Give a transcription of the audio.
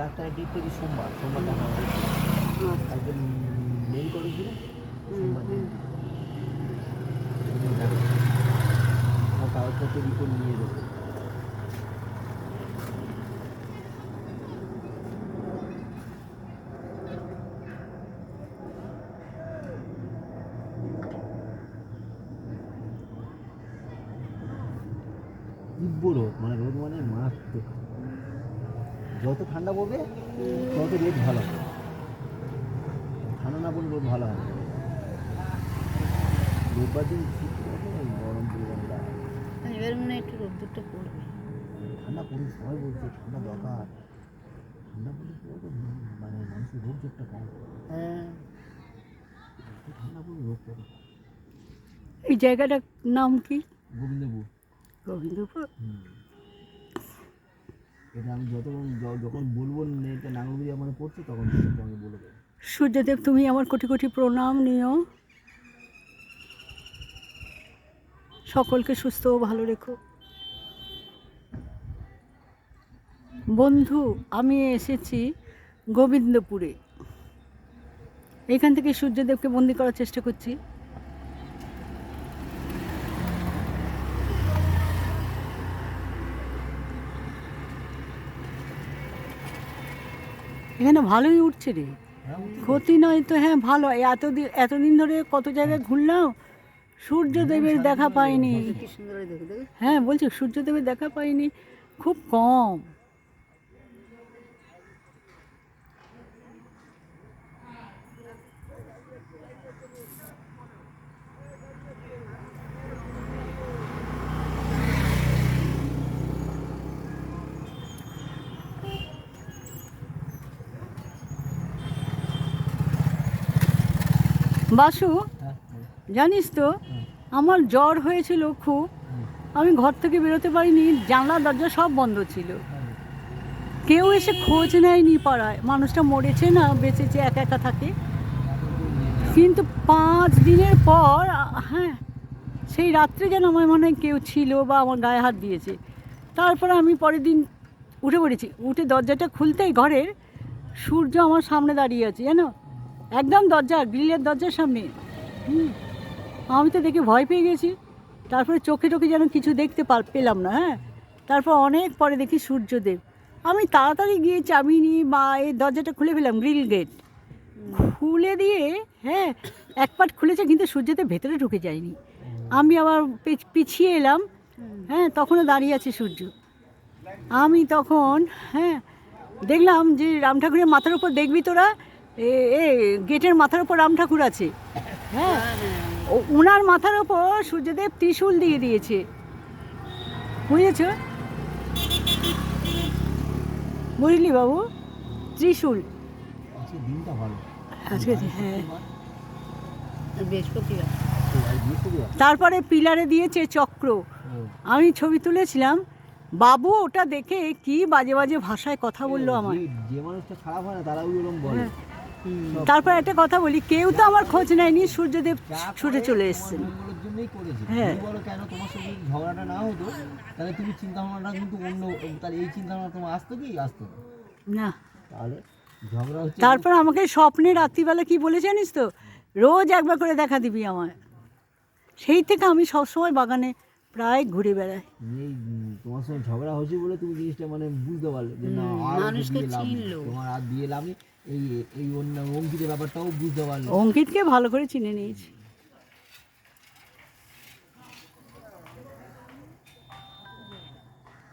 ডাক্তারের ডেট থেকে সোমবার সোমবার দেখা হবে। কালকে মেল করেছিল সোমবার কাগজপত্র রিপোর্ট নিয়ে দেবো তীব্র রোদ মানে রোদ মানে মারাত্মক। যত ঠান্ডা পড়বে তত রোদ ভালো হবে। ঠান্ডা না পড়লে রোদ ভালো হবে রোববার দিন শীত পড়বে, গরম পড়বে এবার মনে হয় একটু রোদ্দুরটা পড়বে। ঠান্ডা পড়ুক সবাই বলছে ঠান্ডা দরকার। ঠান্ডা পড়লে মানে মানুষের রোগ জোরটা কম। হ্যাঁ। ঠান্ডা পড়লে রোগ পড়ে এই জায়গাটার নাম কি? গোবিন্দপুর। গোবিন্দপুর? হুম। এটা আমি যত যখন বলব এটা নাঙ্গলগুলি আমার পড়ছে, তখন আমি সূর্যদেব, তুমি আমার কোটি কোটি প্রণাম নিও। সকলকে সুস্থ ও ভালো রেখো। বন্ধু, আমি এসেছি গোবিন্দপুরে। এখান থেকে সূর্যদেবকে বন্দি করার চেষ্টা করছি। এখানে ভালোই উঠছে রে। হ্যাঁ ক্ষতি নয় তো হ্যাঁ ভালো। এতদিন এতদিন ধরে কত জায়গায় ঘুরলাম সূর্যদেবের দেখা পাইনি। হয় দেখো দেখো। হ্যাঁ বলছি সূর্যদেবের দেখা পাইনি খুব কম। বাসু হ্যাঁ। জানিস তো আমার জ্বর হয়েছিল খুব। আমি ঘর থেকে বেরোতে পারিনি জানলা দরজা সব বন্ধ ছিল। কেউ এসে খোঁজ নেয়নি পাড়ায়। মানুষটা মরেছে না বেঁচেছে একা একা থাকে। কিন্তু পাঁচ দিনের পর হ্যাঁ সেই রাত্রে যেন আমার মনে হয় কেউ ছিল বা আমার গায়ে হাত দিয়েছে। তারপর আমি পরের দিন উঠে পড়েছি। উঠে দরজাটা খুলতেই ঘরের সূর্য আমার সামনে দাঁড়িয়ে আছে জানো? একদম দরজা, গ্রিলের দরজার সামনে। আমি তো দেখে ভয় পেয়ে গেছি। তারপরে চোখে টোখে যেন কিছু দেখতে পা- পেলাম না হ্যাঁ? তারপর অনেক পরে দেখি সূর্যদেব। আমি তাড়াতাড়ি গিয়ে চাবি নিয়ে বা এই দরজাটা খুলে ফেলাম গ্রিল গেট। খুলে দিয়ে হ্যাঁ এক পাট খুলেছে কিন্তু সূর্যদেব ভেতরে ঢুকে যায়নি। আমি আবার পিছিয়ে এলাম হ্যাঁ তখনও দাঁড়িয়ে আছে সূর্য। আমি তখন হ্যাঁ দেখলাম যে রাম ঠাকুরের মাথার উপর দেখবি তোরা এ এ গেটের মাথার উপর রাম ঠাকুর আছে। হ্যাঁ? ওনার মাথার ওপর সূর্যদেব ত্রিশূল দিয়ে দিয়েছে। বুঝেছ? বুঝলি বাবু? ত্রিশূল। আজকে দিনটা ভালো। আজকে হ্যাঁ। তারপরে পিলারে দিয়েছে চক্র। আমি ছবি তুলেছিলাম। বাবু ওটা দেখে কি বাজে বাজে ভাষায় কথা বলল আমার। যে- মানুষটা খারাপ হয় না তারা ওইরকম বলে। হ্যাঁ। তারপর একটা কথা বলি কেউ তো আমার খোঁজ নেয়নি সূর্যদেব ছুটে চলে এসছেন। জন্যই করেছে। হ্যাঁ। বলো কেন তোমার সঙ্গে ঝগড়াটা না হতো তাহলে তুমি চিন্তা ভাবনাটা কিন্তু অন্য তাহলে এই চিন্তা ভাবনা তোমার আসতো কি? আসতো না। তাহলে ঝগড়া হচ্ছে তারপর আমাকে স্বপ্নে রাত্রিবেলা কি বলে জানিস তো? রোজ একবার করে দেখা দিবি আমায়। সেই থেকে আমি সবসময় বাগানে প্রায় ঘুরে বেড়াই। এই তোমার সঙ্গে ঝগড়া হয়েছে বলে তুমি জিনিসটা মানে বুঝতে পারলে যে না আর মানুষকে। চিনলো। তোমার আর দিয়ে লাভ নেই। এই এই অন্য অঙ্কিতের ব্যাপারটাও বুঝতে পারল অঙ্কিতকে ভালো করে চিনে নিয়েছি।